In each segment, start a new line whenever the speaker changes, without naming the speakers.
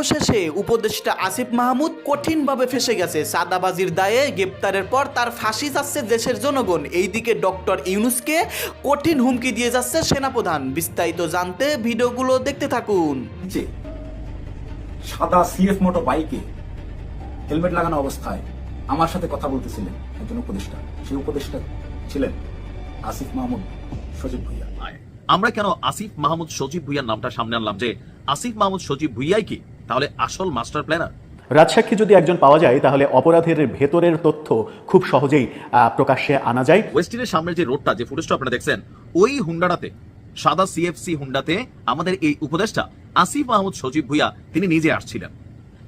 অবশেষে উপদেষ্টা আসিফ মাহমুদ কঠিনভাবে ফেসে গেছে। সাদাবাজির দায়ে গ্রেপ্তারের পর তার ফাঁসি যাচ্ছে দেশের জনগণ। এইদিকে ডক্টর ইউনুসকে কঠিন হুমকি দিয়ে যাচ্ছে সেনাপ্রধান। বিস্তারিত জানতে ভিডিওগুলো দেখতে থাকুন।
যে সাদা সিএফ মোটো বাইকে হেলমেট লাগানো অবস্থায় আমার সাথে কথা বলতেছিলেন একজন উপদেষ্টা। সেই উপদেষ্টা ছিলেন আসিফ মাহমুদ সজীব ভুইয়া।
আমরা কেন আসিফ মাহমুদ সজীব ভুইয়ার নামটা সামনে আনলাম যে আসিফ মাহমুদ সজীব ভুইয়াই কি? তাহলে আসল মাস্টার প্ল্যানার।
রাজসাক্ষী যদি একজন পাওয়া যায় তাহলে অপরাধের ভেতরের তথ্য খুব সহজেই আহ, প্রকাশ্যে আনা যায়।
ওয়েস্টিনের সামনের যে রোডটা যে ফুটেজটা আপনারা দেখছেন ওই হুন্ডাটাতে সাদা সিএফসি হুন্ডাতে আমাদের এই উপদেষ্টা আসিফ মাহমুদ সজীব ভুইয়া তিনি নিজে আসছিলেন।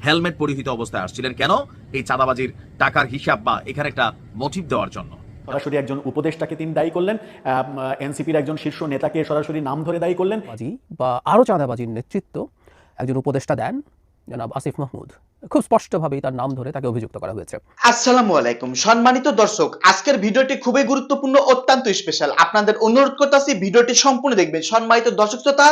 হেলমেট পরিহিত অবস্থায় আসছিলেন। কেন? এই চাঁদাবাজির টাকার হিসাব বা এখানে একটা মোটিভ দেওয়ার জন্য।
সরাসরি একজন উপদেষ্টাকে তিনি দায়ী করলেন এনসিপির একজন শীর্ষ নেতাকে সরাসরি নাম ধরে দায়ী করলেন।
বা আরও চাঁদাবাজির নেতৃত্ব একজন উপদেষ্টা দেন জনাব আসিফ মাহমুদ। খুব স্পষ্টভাবেই তার নাম ধরে তাকে অভিযুক্ত করা হয়েছে।
আসসালামু আলাইকুম। সম্মানিত দর্শক, আজকের ভিডিওটি খুবই গুরুত্বপূর্ণ, অত্যন্ত স্পেশাল আপনাদের অনুরোধ করতেছি ভিডিওটি সম্পূর্ণ দেখবেন। সম্মানিত দর্শক শ্রোতা,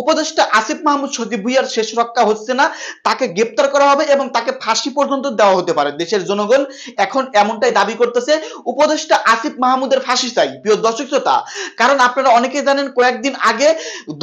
উপদেষ্টা আসিফ মাহমুদ সজীব ভুইয়ার শেষ রক্ষা হচ্ছে না, তাকে গ্রেপ্তার করা হবে এবং তাকে ফাঁসি পর্যন্ত দেওয়া হতে পারে। দেশের জনগণ এখন এমনটাই দাবি করতেছে, উপদেষ্টা আসিফ মাহমুদের ফাঁসি চাই। প্রিয় দর্শক শ্রোতা, কারণ আপনারা অনেকেই জানেন, কয়েকদিন আগে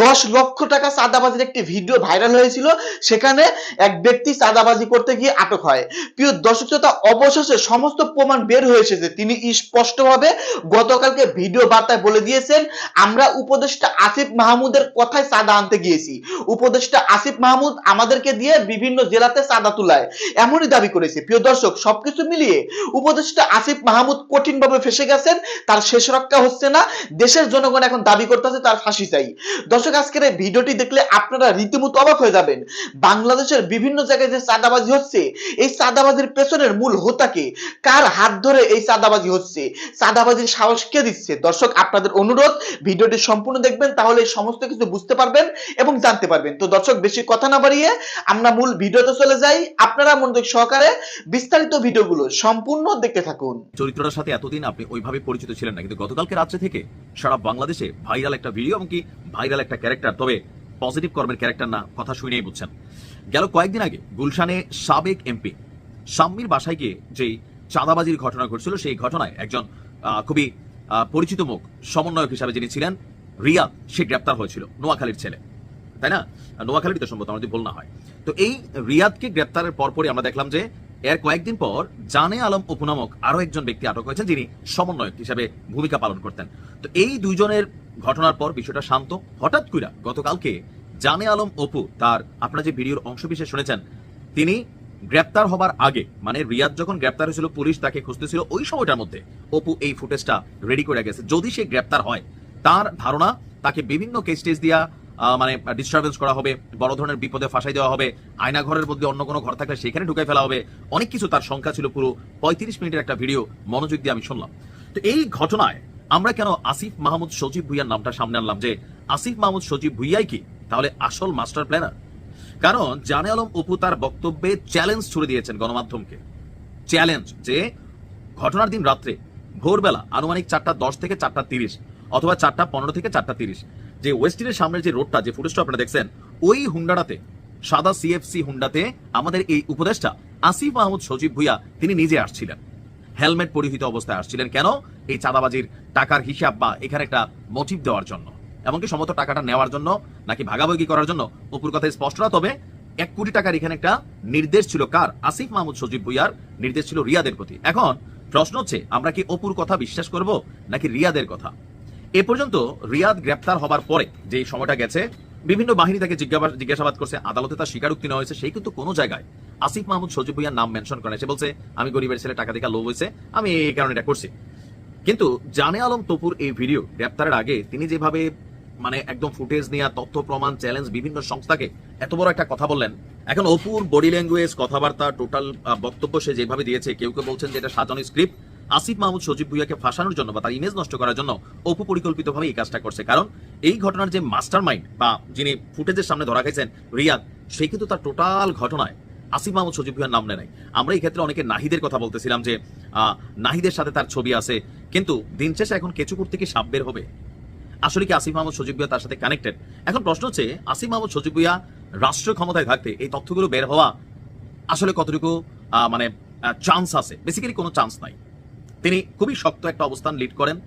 দশ লক্ষ টাকা চাঁদাবাজির একটি ভিডিও ভাইরাল হয়েছিল। সেখানে এক ব্যক্তি চাঁদাবাজি করতে গিয়ে আটক হয়। প্রিয় দর্শক শ্রোতা, অবশেষে সমস্ত প্রমাণ বের হয়ে এসেছে। তিনি স্পষ্টভাবে গতকালকে ভিডিও বার্তায় বলে দিয়েছেন, আমরা উপদেষ্টা আসিফ মাহমুদের কথায় চাঁদা আনতে গিয়েছি। উপদেষ্টা আসিফ মাহমুদ আমাদেরকে দিয়ে বিভিন্ন জেলাতে চাঁদা তুলায়। এমনই দাবি করেছে। প্রিয় দর্শক, সবকিছু মিলিয়ে উপদেষ্টা আসিফ মাহমুদ কঠিনভাবে ফেসে গেছেন, তার শেষ রক্ষা হচ্ছে না। দেশের জনগণ এখন দাবি করতেছে, তার ফাঁসি চাই। দর্শক, আজকের এই ভিডিওটি দেখলে আপনারা রীতিমতো অবাক হয়ে যাবেন। বাংলাদেশের বিভিন্ন জায়গায় যে চাঁদাবাজি হচ্ছে? এই চাঁদাবাজির পেছনের মূল হোতাকে কার হাত ধরে এই চাঁদাবাজি হচ্ছে? চাঁদাবাজির সাহস কে দিচ্ছে? দর্শক, আপনাদের অনুরোধ, ভিডিওটি সম্পূর্ণ দেখবেন, তাহলে সমস্ত কিছু বুঝতে পারবেন এবং জানতে পারবেন। তো দর্শক, বেশি কথা না বাড়িয়ে আমরা মূল ভিডিওতে চলে যাই। আপনারা মনোযোগ সহকারে বিস্তারিত ভিডিওগুলো সম্পূর্ণ দেখতে থাকুন।
চরিত্রটার সাথে এতদিন আপনি ওইভাবে পরিচিত ছিলেন না, কিন্তু গতকালকে রাত্রে থেকে সারা বাংলাদেশে ভাইরাল একটা ভিডিও, এমনকি ভাইরাল একটা ক্যারেক্টার। তবে পজিটিভ কর্মের ক্যারেক্টার না, কথা শুনেই বুঝছেন। গেল কয়েকদিন আগে গুলশানে সাবেক এমপি সাম্মির বাসায় গিয়ে যেই চাঁদাবাজির ঘটনা ঘটছিল, সেই ঘটনায় একজন খুবই পরিচিত মুখ, সমন্বয়ক হিসাবে যিনি ছিলেন, রিয়াদ, সে গ্রেপ্তার হয়েছিল, নোয়াখালীর ছেলে। তাই না? নোয়াখালীর তো সম্ভবত আমার যদি ভুল না হয়। তো এই রিয়াদকে গ্রেপ্তারের পরপরই আমরা দেখলাম যে, এর কয়েকদিন পর জানে আলম অপু নামক আরও একজন ব্যক্তি আটক হয়েছেন, যিনি সমন্বয়ক হিসাবে ভূমিকা পালন করতেন। তো এই দুইজনের ঘটনার পর বিষয়টা শান্ত। হঠাৎ কইরা গতকালকে জানে আলম অপু তার আপনারা যে ভিডিওর অংশবিশেষ শুনেছেন, তিনি গ্রেপ্তার হবার আগে মানে রিয়াদ যখন গ্রেপ্তার হয়েছিল, পুলিশ তাকে খুঁজতেছিল ওই সময়টার মধ্যে অপু এই ফুটেজটা রেডি করে গেছে। যদি সে গ্রেপ্তার হয়, তার ধারণা তাকে বিভিন্ন কেস টেস দিয়া মানে ডিস্টারবেন্স করা হবে, বড় ধরনের বিপদে ফাঁসাই দেওয়া হবে, আয়না ঘরের মধ্যে অন্য কোনো ঘর থাকলে সেখানে ঢুকে ফেলা হবে, অনেক কিছু তার সংখ্যা ছিল পুরো। পঁয়ত্রিশ মিনিটের একটা ভিডিও মনোযোগ দিয়ে আমি শুনলাম। তো এই ঘটনায় আমরা কেন আসিফ মাহমুদ সজীব ভুইয়ার নামটা সামনে আনলাম যে, আসিফ মাহমুদ সজীব ভুইয়াই কি? তাহলে আসল মাস্টার প্ল্যানার। কারণ জানে আলম অপু তার বক্তব্যে চ্যালেঞ্জ ছুড়ে দিয়েছেন গণমাধ্যমকে। চ্যালেঞ্জ যে ঘটনার দিন রাত্রে ভোরবেলা আনুমানিক চারটা দশ থেকে চারটা তিরিশ অথবা চারটা পনেরো থেকে চারটা তিরিশ যে ওয়েস্টিনের সামনের যে রোডটা, যে ফুটেজটা আপনারা দেখছেন, ওই হুন্ডাটাতে, সাদা সিএফসি হুন্ডাতে আমাদের এই উপদেষ্টা আসিফ মাহমুদ সজীব ভুইয়া, তিনি নিজে আসছিলেন। হেলমেট পরিহিত অবস্থায় আসছিলেন। কেন? এই চাঁদাবাজির টাকার হিসাব বা এখানে একটা মোটিভ দেওয়ার জন্য। এমনকি সমস্ত টাকাটা নেওয়ার জন্য নাকি ভাগাভাগি করার জন্য অপুর কথা স্পষ্ট না, তবে এক কোটি টাকার এখানে একটা নির্দেশ ছিল কার? আসিফ মাহমুদ, সজীব ভুইয়ার নির্দেশ ছিল রিয়াদের প্রতি। এখন প্রশ্ন হচ্ছে, আমরা কি অপুর কথা বিশ্বাস করব নাকি রিয়াদের কথা? এ পর্যন্ত রিয়াদ গ্রেপ্তার হবার পরে যে সময়টা গেছে, বিভিন্ন বাহিনী তাকে জিজ্ঞাসা- জিজ্ঞাসাবাদ করছে। আদালতে তার স্বীকারোক্তি নেওয়া হয়েছে, সেই কিন্তু কোনো জায়গায়। আসিফ মাহমুদ, সজীব ভুইয়ার নাম মেনশন করে সে বলছে, আমি গরিবের ছেলে, টাকা দেখা লোভ হয়েছে, আমি এই কারণে এটা করছি। কিন্তু জানে আলম তপুর এই ভিডিও গ্রেপ্তারের আগে তিনি যেভাবে মানে একদম ফুটেজ নেওয়া তথ্য, প্রমাণ চ্যালেঞ্জ বিভিন্ন সংস্থাকে এত বড় একটা কথা বললেন। এখন অপুর বডি ল্যাঙ্গুয়েজ কথাবার্তা টোটাল বক্তব্য সে যেভাবে দিয়েছে, কেউ কেউ বলছেন যে এটা সাজানো স্ক্রিপ্ট আসিফ মাহমুদ, সজীব ভুইয়াকে ফাঁসানোর জন্য বা তার ইমেজ নষ্ট করার জন্য অপু পরিকল্পিতভাবে এই কাজটা করছে। কারণ এই ঘটনার যে মাস্টার মাইন্ড বা যিনি ফুটেজের সামনে ধরা খাইছেন রিয়াদ, সে কিন্তু তার টোটাল ঘটনায় আসিফ মাহমুদ, সজীব ভুইয়ার নাম নেয়। আমরা এই ক্ষেত্রে অনেকে নাহিদের কথা বলতেছিলাম যে নাহিদের সাথে তার ছবি আছে, কিন্তু দিন শেষে এখন কেচুকুর থেকে সাপ বের হবে। আসলে কি আসিফ মাহমুদ, সজীব ভুইয়া তার সাথে কানেক্টেড এখন প্রশ্ন হচ্ছে, আসিফ মাহমুদ, সজীব ভুইয়া রাষ্ট্র ক্ষমতায় থাকতে এই তথ্যগুলো বের হওয়া আসলে কতটুকু মানে চান্স আছে? বেসিক্যালি কোনো চান্স নাই। তিনি খুবই শক্ত একটা অবস্থান লিড করেন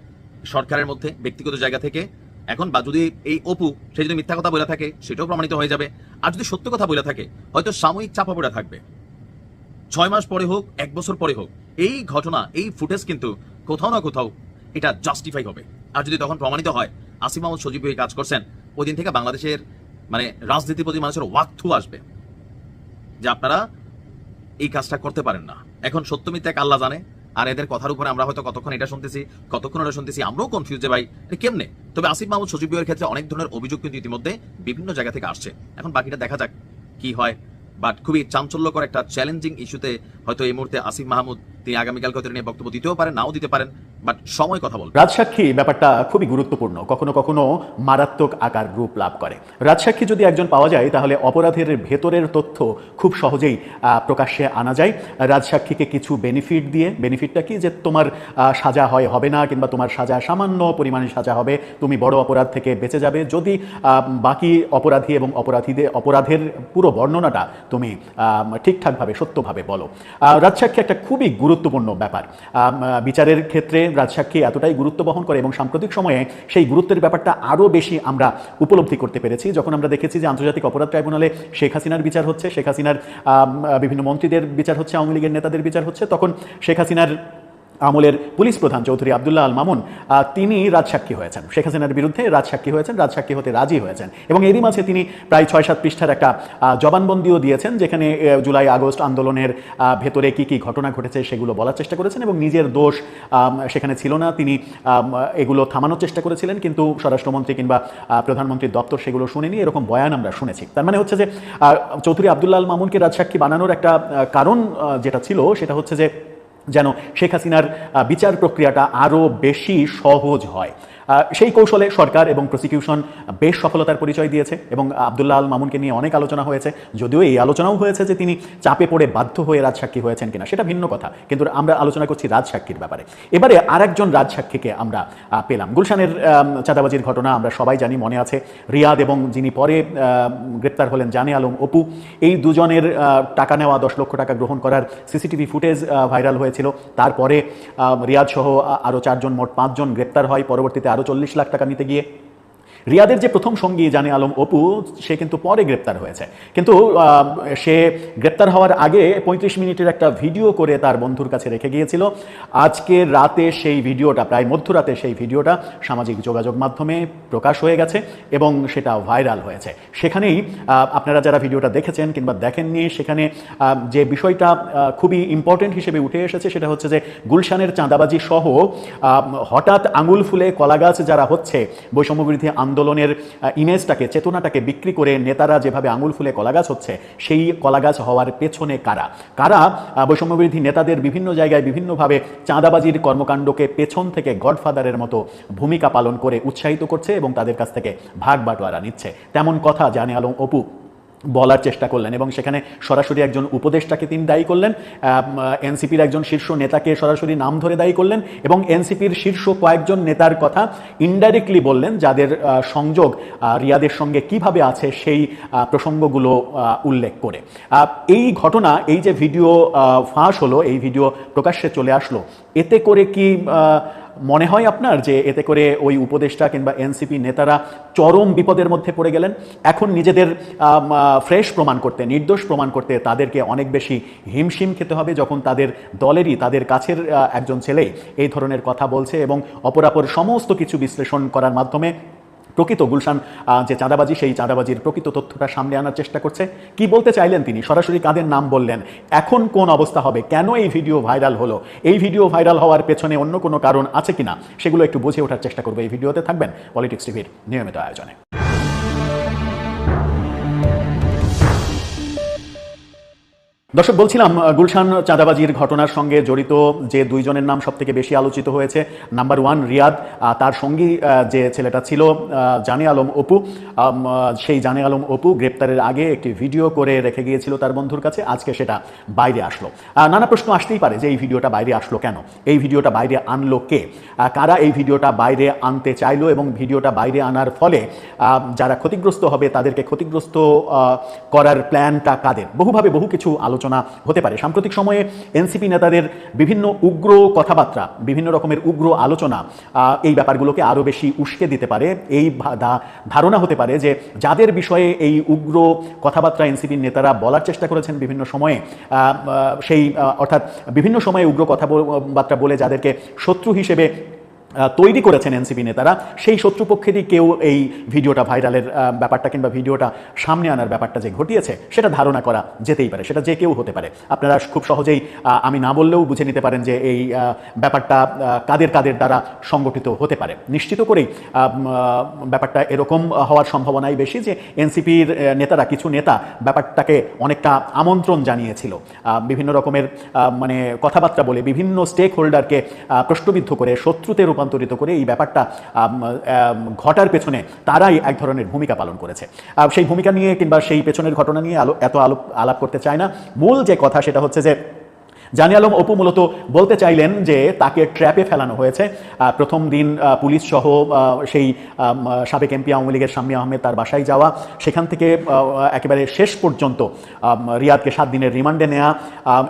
সরকারের মধ্যে, ব্যক্তিগত জায়গা থেকে। এখন বা যদি এই অপু, সে যদি মিথ্যা কথা বলে থাকে, সেটাও প্রমাণিত হয়ে যাবে। আর যদি সত্য কথা বলে থাকে, হয়তো সাময়িক চাপা পড়ে থাকবে। ছয় মাস পরে হোক, এক বছর পরে হোক, এই ঘটনা, এই ফুটেজ কিন্তু কোথাও না কোথাও এটা জাস্টিফাই হবে। আর যদি তখন প্রমাণিত হয় আসিফ মাহমুদ সজীব এই কাজ করছেন, ওই দিন থেকে বাংলাদেশের মানে রাজনীতির প্রতি মানুষের ওয়াক্থু আসবে যে আপনারা এই কাজটা করতে পারেন না। এখন সত্য এক আল্লাহ জানে, আর এদের কথার উপরে আমরা হয়তো কতক্ষণ এটা শুনতেছি, কতক্ষণ ওটা শুনতেছি, আমরাও কনফিউজ যে ভাই, এটা কেমনে? তবে আসিফ মাহমুদ ভাইয়ের ক্ষেত্রে অনেক ধরনের অভিযোগ কিন্তু ইতিমধ্যে বিভিন্ন জায়গা থেকে আসছে। এখন বাকিটা দেখা যাক কি হয় বাট খুবই চাঞ্চল্যকর একটা চ্যালেঞ্জিং ইস্যুতে হয়তো এই মুহূর্তে আসিফ মাহমুদ তিনি আগামীকালকে হয়তো এটা নিয়ে বক্তব্য দিতেও পারেন, নাও দিতে পারেন বাট সময় কথা বলবে
রাজসাক্ষী ব্যাপারটা খুবই গুরুত্বপূর্ণ। কখনো কখনো মারাত্মক আকার রূপ লাভ করে। রাজসাক্ষী যদি একজন পাওয়া যায়, তাহলে অপরাধের ভেতরের তথ্য খুব সহজেই প্রকাশ্যে আনা যায়। রাজসাক্ষীকে কিছু বেনিফিট দিয়ে বেনিফিটটা কি যে তোমার সাজা হয় হবে না, কিংবা তোমার সাজা সামান্য পরিমাণে সাজা হবে, তুমি বড় অপরাধ থেকে বেঁচে যাবে। যদি বাকি অপরাধী এবং অপরাধীদের, অপরাধের পুরো বর্ণনাটা তুমি ঠিকঠাকভাবে, সত্যভাবে বলো। রাজসাক্ষী একটা খুবই গুরুত্বপূর্ণ ব্যাপার। বিচারের ক্ষেত্রে রাজসাক্ষী এতটাই গুরুত্ব বহন করে এবং সাম্প্রতিক সময়ে সেই গুরুত্বের ব্যাপারটা আরও বেশি আমরা উপলব্ধি করতে পেরেছি। যখন আমরা দেখেছি যে আন্তর্জাতিক অপরাধ ট্রাইব্যুনালে শেখ হাসিনার বিচার হচ্ছে, শেখ হাসিনার বিভিন্ন মন্ত্রীদের বিচার হচ্ছে, আওয়ামী লীগের নেতাদের বিচার হচ্ছে, তখন শেখ হাসিনার আমলের পুলিশ প্রধান চৌধুরী আবদুল্লাহ আল মামুন তিনি রাজসাক্ষী হয়েছেন। শেখ হাসিনার বিরুদ্ধে রাজসাক্ষী হয়েছেন, রাজসাক্ষী হতে রাজি হয়েছেন। এবং এরই মাঝে তিনি প্রায় ছয় সাত পৃষ্ঠার একটা জবানবন্দিও দিয়েছেন, যেখানে জুলাই, আগস্ট আন্দোলনের ভেতরে কি কি ঘটনা ঘটেছে সেগুলো বলার চেষ্টা করেছেন এবং নিজের দোষ সেখানে ছিল না। তিনি এগুলো থামানোর চেষ্টা করেছিলেন, কিন্তু স্বরাষ্ট্রমন্ত্রী কিংবা প্রধানমন্ত্রীর দপ্তর সেগুলো শুনেনি। এরকম বয়ান আমরা শুনেছি। তার মানে হচ্ছে যে চৌধুরী আবদুল্লাহ আল মামুনকে রাজসাক্ষী বানানোর একটা কারণ যেটা ছিল, সেটা হচ্ছে যে যেন শেখ হাসিনার বিচার প্রক্রিয়াটা আরও বেশি সহজ হয়। সেই কৌশলে সরকার এবং প্রসিকিউশন বেশ সফলতার পরিচয় দিয়েছে এবং আবদুল্লাহ আল মামুনকে নিয়ে অনেক আলোচনা হয়েছে। যদিও এই আলোচনাও হয়েছে যে তিনি চাপে পড়ে বাধ্য হয়ে রাজসাক্ষী হয়েছেন কিনা, সেটা ভিন্ন কথা। কিন্তু আমরা আলোচনা করছি রাজসাক্ষীর ব্যাপারে। এবারে আর আরেকজন রাজসাক্ষীকে আমরা পেলাম। গুলশানের চাঁদাবাজির ঘটনা আমরা সবাই জানি, মনে আছে। রিয়াদ এবং যিনি পরে গ্রেপ্তার হলেন জানে আলম, অপু, এই দুজনের টাকা নেওয়া দশ লক্ষ টাকা গ্রহণ করার সিসিটিভি ফুটেজ ভাইরাল হয়েছিল। তারপরে রিয়াদ সহ আরও চারজন, মোট পাঁচজন গ্রেপ্তার হয়। পরবর্তীতে আরও চল্লিশ লাখ টাকা নিতে গিয়ে রিয়াদের যে প্রথম সঙ্গী জানে আলম অপু, সে কিন্তু পরে গ্রেপ্তার হয়েছে। কিন্তু সে গ্রেপ্তার হওয়ার আগে পঁয়ত্রিশ মিনিটের একটা ভিডিও করে তার বন্ধুর কাছে রেখে গিয়েছিল। আজকে রাতে সেই ভিডিওটা, প্রায় মধ্যরাতে সেই ভিডিওটা সামাজিক যোগাযোগ মাধ্যমে প্রকাশ হয়ে গেছে এবং সেটা ভাইরাল হয়েছে। সেখানেই আপনারা যারা ভিডিওটা দেখেছেন কিংবা দেখেননি, সেখানে যে বিষয়টা খুবই ইম্পর্টেন্ট হিসেবে উঠে এসেছে সেটা হচ্ছে যে গুলশানের চাঁদাবাজি সহ হঠাৎ আঙুল ফুলে কলাগাছ যারা হচ্ছে বৈষম্যবিরোধী আন্দোলনের ইমেজটাকে, চেতনাটাকে বিক্রি করে নেতারা যেভাবে আঙুল ফুলে কলাগাছ হচ্ছে, সেই কলাগাছ হওয়ার পেছনে কারা? কারা বৈষম্যবিরোধী নেতাদের বিভিন্ন জায়গায় বিভিন্নভাবে চাঁদাবাজির কর্মকাণ্ডকে পেছন থেকে গডফাদারের মতো ভূমিকা পালন করে উৎসাহিত করছে এবং তাদের কাছ থেকে ভাগ বাটোয়ারা নিচ্ছে। তেমন কথা জানে আলম অপু। বলার চেষ্টা করলেন এবং সেখানে সরাসরি একজন উপদেষ্টাকে তিনি দায়ী করলেন এনসিপির একজন শীর্ষ নেতাকে সরাসরি নাম ধরে দায়ী করলেন এবং এনসিপির শীর্ষ কয়েকজন নেতার কথা ইনডাইরেক্টলি বললেন যাদের সংযোগ রিয়াদের সঙ্গে কীভাবে আছে সেই প্রসঙ্গগুলো উল্লেখ করে। এই ঘটনা, এই যে ভিডিও ফাঁস হলো, এই ভিডিও প্রকাশ্যে চলে আসলো, এতে করে কি মনে হয় আপনার যে এতে করে ওই উপদেষ্টা কিংবা এনসিপি নেতারা চরম বিপদের মধ্যে পড়ে গেলেন। এখন নিজেদের ফ্রেশ প্রমাণ করতে, নির্দোষ প্রমাণ করতে তাদেরকে অনেক বেশি হিমশিম খেতে হবে যখন তাদের দলেরই, তাদের কাছের একজন ছেলে এই ধরনের কথা বলছে এবং অপরাপর সমস্ত কিছু বিশ্লেষণ করার মাধ্যমে প্রকৃত গুলশান যে চাঁদাবাজি, সেই চাঁদাবাজির প্রকৃত তথ্যটা সামনে আনার চেষ্টা করছে। কি বলতে চাইলেন তিনি? সরাসরি কাদের নাম বললেন? এখন কোন অবস্থা হবে? কেন এই ভিডিও ভাইরাল হলো? এই ভিডিও ভাইরাল হওয়ার পেছনে অন্য কোনো কারণ আছে কিনা? সেগুলো একটু বুঝে ওঠার চেষ্টা করব এই ভিডিওতে। থাকবেন পলিটিক্স টিভির নিয়মিত আয়োজনে। দর্শক, বলছিলাম গুলশান চাঁদাবাজির ঘটনার সঙ্গে জড়িত যে দুইজনের নাম সব থেকে বেশি আলোচিত হয়েছে, নাম্বার ওয়ান রিয়াদ তার সঙ্গী যে ছেলেটা ছিল জানে আলম অপু সেই জানে আলম অপু গ্রেপ্তারের আগে একটি ভিডিও করে রেখে গিয়েছিল তার বন্ধুর কাছে, আজকে সেটা বাইরে আসলো। নানা প্রশ্ন আসতেই পারে যে এই ভিডিওটা বাইরে আসলো কেন? এই ভিডিওটা বাইরে আনলো কে? কারা এই ভিডিওটা বাইরে আনতে চাইলো এবং ভিডিওটা বাইরে আনার ফলে যারা ক্ষতিগ্রস্ত হবে তাদেরকে ক্ষতিগ্রস্ত করার প্ল্যানটা কাদের? বহুভাবে বহু কিছু আলোচনা হতে পারে। সাম্প্রতিক সময়ে এনসিপি নেতাদের বিভিন্ন উগ্র কথাবার্তা, বিভিন্ন রকমের উগ্র আলোচনা এই ব্যাপারগুলোকে আরও বেশি উস্কে দিতে পারে। এই ধারণা হতে পারে যে যাদের বিষয়ে এই উগ্র কথাবার্তা এনসিপির নেতারা বলার চেষ্টা করেছেন বিভিন্ন সময়ে সেই অর্থাৎ বিভিন্ন সময়ে উগ্র কথাবার্তা বলে যাদেরকে শত্রু হিসেবে তৈরি করেছেন এনসিপি নেতারা। সেই শত্রুপক্ষেরই কেউ এই ভিডিওটা ভাইরালের ব্যাপারটা কিংবা ভিডিওটা সামনে আনার ব্যাপারটা যে ঘটিয়েছে, সেটা ধারণা করা যেতেই পারে, সেটা যে কেউ হতে পারে। আপনারা খুব সহজেই আমি না বললেও বুঝে নিতে পারেন যে এই ব্যাপারটা কাদের কাদের দ্বারা সংগঠিত হতে পারে। নিশ্চিত করেই ব্যাপারটা এরকম হওয়ার সম্ভাবনাই বেশি যে এনসিপির নেতারা, কিছু নেতা ব্যাপারটাকে অনেকটা আমন্ত্রণ জানিয়েছিল। বিভিন্ন রকমের মানে কথাবার্তা বলে বিভিন্ন স্টেক হোল্ডারকে প্রশ্নবিদ্ধ করে শত্রুতে রূপান্তরিত করে এই ব্যাপারটা ঘটার পেছনে তারাই এক ধরনের ভূমিকা পালন করেছে। সেই ভূমিকা নিয়ে কিংবা সেই পেছনের ঘটনা নিয়ে আলো, এত আলো, আলাপ করতে চায় না। মূল যে কথা সেটা হচ্ছে যে জানি আলম, অপু মূলত বলতে চাইলেন যে তাকে ট্র্যাপে ফেলানো হয়েছে। প্রথম দিন পুলিশ সহ সেই সাবেক এমপি আওয়ামী লীগের শাম্মী আহমেদ তার বাসায় যাওয়া। সেখান থেকে একেবারে শেষ পর্যন্ত রিয়াদকে সাত দিনের রিমান্ডে নেওয়া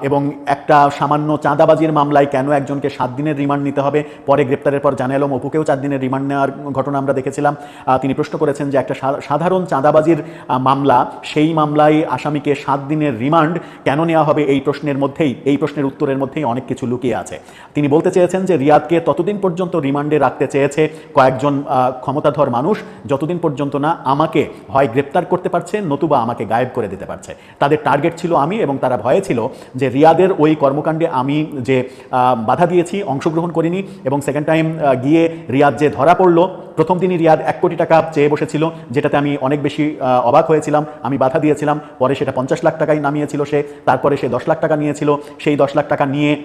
এবং একটা সামান্য চাঁদাবাজির মামলায় কেন একজনকে সাত দিনের রিমান্ড নিতে হবে? পরে গ্রেপ্তারের পর জানে আলম, অপুকেও চার দিনের রিমান্ড নেওয়ার ঘটনা আমরা দেখেছিলাম। তিনি প্রশ্ন করেছেন যে একটা সাধারণ চাঁদাবাজির মামলা, সেই মামলায় আসামিকে সাত দিনের রিমান্ড কেন নেওয়া হবে এই প্রশ্নের মধ্যেই, এই প্রশ্নের উত্তরের মধ্যেই অনেক কিছু লুকিয়ে আছে। তিনি বলতে চেয়েছেন যে রিয়াদকে ততদিন পর্যন্ত রিমান্ডে রাখতে চেয়েছে কয়েকজন ক্ষমতাধর মানুষ, যতদিন পর্যন্ত না আমাকে হয় গ্রেপ্তার করতে পারছে, নতুবা আমাকে গায়েব করে দিতে পারছে। তাদের টার্গেট ছিল আমি এবং তারা ভয়ে ছিল যে রিয়াদের ওই কর্মকাণ্ডে আমি যে বাধা দিয়েছি, অংশগ্রহণ করিনি এবং সেকেন্ড টাইম গিয়ে রিয়াদ যে ধরা পড়ল, প্রথম দিনই রিয়াদ এক কোটি টাকা চেয়ে বসেছিল, যেটাতে আমি অনেক বেশি অবাক হয়েছিলাম। আমি বাধা দিয়েছিলাম, পরে সেটা পঞ্চাশ লাখ টাকায় নামিয়েছিল সে, তারপরে সে দশ লাখ টাকা নিয়েছিল, সেই দশ লাখ টাকা নিয়ে আম,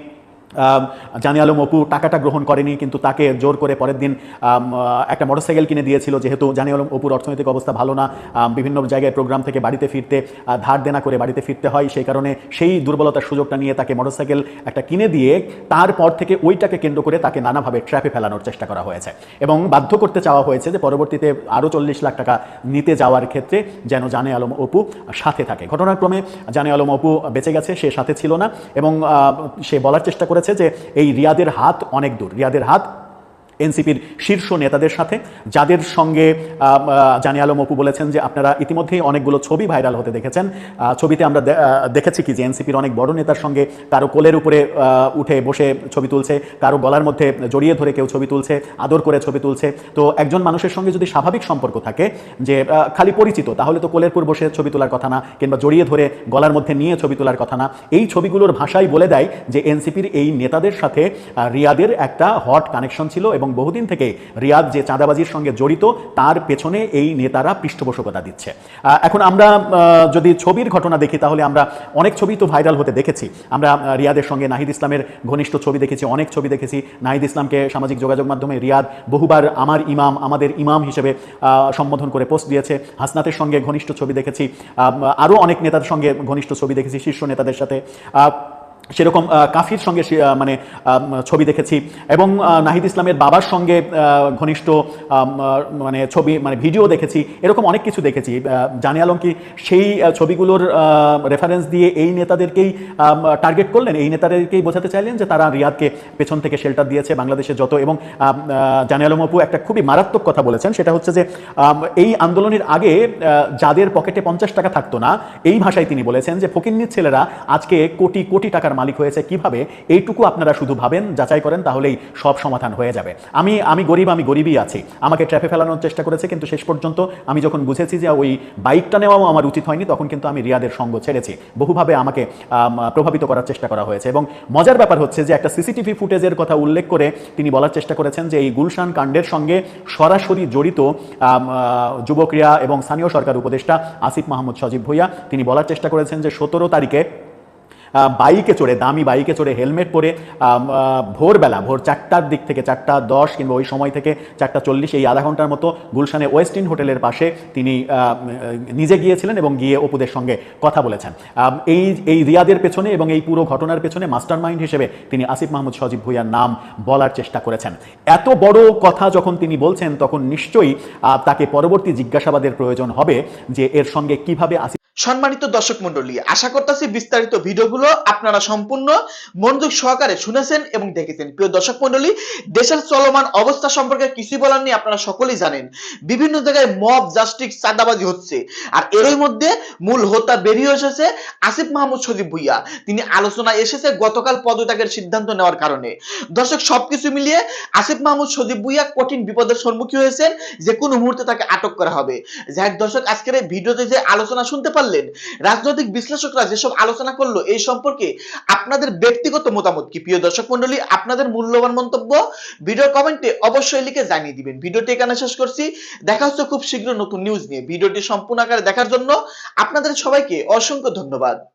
জানি আলম অপু টাকাটা গ্রহণ করেনি, কিন্তু তাকে জোর করে পরের দিন একটা মোটরসাইকেল কিনে দিয়েছিল, যেহেতু জানি আলম অপুর অর্থনৈতিক অবস্থা ভালো না বিভিন্ন জায়গায় প্রোগ্রাম থেকে বাড়িতে ফিরতে ধার দেনা করে বাড়িতে ফিরতে হয়, সেই কারণে সেই দুর্বলতার সুযোগটা নিয়ে তাকে মোটরসাইকেল একটা কিনে দিয়ে, তারপর থেকে ওইটাকে কেন্দ্র করে তাকে নানাভাবে ট্র্যাপে ফেলানোর চেষ্টা করা হয়েছে। এবং বাধ্য করতে চাওয়া হয়েছে যে পরবর্তীতে আরও চল্লিশ লাখ টাকা নিতে যাওয়ার ক্ষেত্রে যেন জানে আলম অপু সাথে থাকে। ঘটনাক্রমে জানে আলম অপু বেঁচে গেছে, সে সাথে ছিল না, এবং সে বলার চেষ্টা করেছে যে এই রিয়াদের হাত অনেক দূর। রিয়াদের হাত এনসিপির শীর্ষ নেতাদের সাথে, যাদের সঙ্গে জানি আলম অপু বলেছেন যে আপনারা ইতিমধ্যেই অনেকগুলো ছবি ভাইরাল হতে দেখেছেন। ছবিতে আমরা দেখেছি কি যে এনসিপির অনেক বড় নেতার সঙ্গে কারও কোলের উপরে উঠে বসে ছবি তুলছে, কারও গলার মধ্যে জড়িয়ে ধরে কেউ ছবি তুলছে, আদর করে ছবি তুলছে। তো একজন মানুষের সঙ্গে যদি স্বাভাবিক সম্পর্ক থাকে যে খালি পরিচিত, তাহলে তো কোলের পুর বসে ছবি তোলার কথা না, কিংবা জড়িয়ে ধরে গলার মধ্যে নিয়ে ছবি তোলার কথা না। এই ছবিগুলোর ভাষাই বলে দেয় যে, এনসিপির এই নেতাদের সাথে রিয়াদের একটা হট কানেকশন ছিল এবং বহুদিন থেকে রিয়াদ যে চাঁদাবাজির সঙ্গে জড়িত, তার পেছনে এই নেতারা পৃষ্ঠপোষকতা দিচ্ছে। এখন আমরা যদি ছবির ঘটনা দেখি, তাহলে আমরা অনেক ছবি তো ভাইরাল হতে দেখেছি। আমরা রিয়াদের সঙ্গে নাহিদ ইসলামের ঘনিষ্ঠ ছবি দেখেছি, অনেক ছবি দেখেছি। নাহিদ ইসলামকে সামাজিক যোগাযোগ মাধ্যমে রিয়াদ বহুবার আমার ইমাম, আমাদের ইমাম হিসেবে সম্বোধন করে পোস্ট দিয়েছে। হাসনাতের সঙ্গে ঘনিষ্ঠ ছবি দেখেছি। আরও অনেক নেতার সঙ্গে ঘনিষ্ঠ ছবি দেখেছি, শীর্ষ নেতাদের সাথে। সেরকম কাফির সঙ্গে মানে ছবি দেখেছি। এবং নাহিদ ইসলামের বাবার সঙ্গে ঘনিষ্ঠ মানে ছবি মানে ভিডিও দেখেছি। এরকম অনেক কিছু দেখেছি। জানি আলম কি সেই ছবিগুলোর রেফারেন্স দিয়ে এই নেতাদেরকেই টার্গেট করলেন? এই নেতাদেরকেই বোঝাতে চাইলেন যে তারা রিয়াদকে পেছন থেকে শেল্টার দিয়েছে বাংলাদেশে যত। এবং জানি আলম অপু একটা খুবই মারাত্মক কথা বলেছেন। সেটা হচ্ছে যে এই আন্দোলনের আগে যাদের পকেটে পঞ্চাশ টাকা থাকতো না, এই ভাষায় তিনি বলেছেন যে, ফকিন্নির ছেলেরা আজকে কোটি কোটি টাকার মালিক হয়েছে কীভাবে এইটুকু আপনারা শুধু ভাবেন যাচাই করেন তাহলেই সব সমাধান হয়ে যাবে। আমি আমি গরিব আমি গরিবই আছি। আমাকে ট্র্যাপে ফেলানোর চেষ্টা করেছে কিন্তু শেষ পর্যন্ত আমি যখন বুঝেছি যে ওই বাইকটা নেওয়াও আমার উচিত হয়নি তখন কিন্তু আমি রিয়াদের সঙ্গ ছেড়েছি। বহুভাবে আমাকে আম, প্রভাবিত করার চেষ্টা করা হয়েছে। এবং মজার ব্যাপার হচ্ছে যে একটা সিসিটিভি ফুটেজের কথা উল্লেখ করে তিনি বলার চেষ্টা করেছেন যে এই গুলশান কাণ্ডের সঙ্গে সরাসরি জড়িত যুবক্রিয়া এবং স্থানীয় সরকার উপদেষ্টা আসিফ মাহমুদ সজীব ভুইয়া তিনি বলার চেষ্টা করেছেন যে সতেরো তারিখে বাইকে চড়ে, দামি বাইকে চড়ে, হেলমেট পরে ভোরবেলা, ভোর চারটার দিক থেকে চারটা দশ কিংবা ওই সময় থেকে চারটা চল্লিশ, এই আধা ঘণ্টার মতো গুলশানে ওয়েস্টিন হোটেলের পাশে তিনি নিজে গিয়েছিলেন এবং গিয়ে অপুদের সঙ্গে কথা বলেছেন। এই এই রিয়াদের পেছনে এবং এই পুরো ঘটনার পেছনে মাস্টার মাইন্ড হিসেবে তিনি আসিফ মাহমুদ সজীব ভুইয়ার নাম বলার চেষ্টা করেছেন। এত বড় কথা যখন তিনি বলছেন, তখন নিশ্চয়ই তাকে পরবর্তী জিজ্ঞাসাবাদের প্রয়োজন হবে যে এর সঙ্গে কীভাবে আসিফ
সম্মানিত দর্শক মন্ডলী আশা করতেছি বিস্তারিত ভিডিওগুলো আপনারা সম্পূর্ণ মনোযোগ সহকারে শুনেছেন এবং দেখেছেন। প্রিয় দর্শক মন্ডলী দেশের চলমান অবস্থা সম্পর্কে কিছু বলার নেই, আপনারা সকলেই জানেন। বিভিন্ন জায়গায় মব, জাস্টিস, চাঁদাবাজি হচ্ছে। আর এরই মধ্যে মূল হোতা বেরিয়ে এসেছে আসিফ মাহমুদ সজীব ভুইয়া। তিনি আলোচনায় এসেছে গতকাল পদত্যাগের সিদ্ধান্ত নেওয়ার কারণে। দর্শক, সবকিছু মিলিয়ে আসিফ মাহমুদ সজীব ভুইয়া কঠিন বিপদের সম্মুখীন হয়েছেন। যে কোনো মুহূর্তে তাকে আটক করা হবে। যাই দর্শক, আজকের এই ভিডিওতে যে আলোচনা শুনতে পারলেন, রাজনৈতিক বিশ্লেষকরা যেসব আলোচনা করল, এই সম্পর্কে আপনাদের ব্যক্তিগত মতামত কি? প্রিয় দর্শক মন্ডলী, আপনাদের মূল্যবান মন্তব্য ভিডিও কমেন্টে অবশ্যই লিখে জানিয়ে দিবেন। ভিডিওটি এখানে শেষ করছি। দেখা হচ্ছে খুব শীঘ্র নতুন নিউজ নিয়ে। ভিডিওটি সম্পূর্ণ আকারে দেখার জন্য আপনাদের সবাইকে অসংখ্য ধন্যবাদ।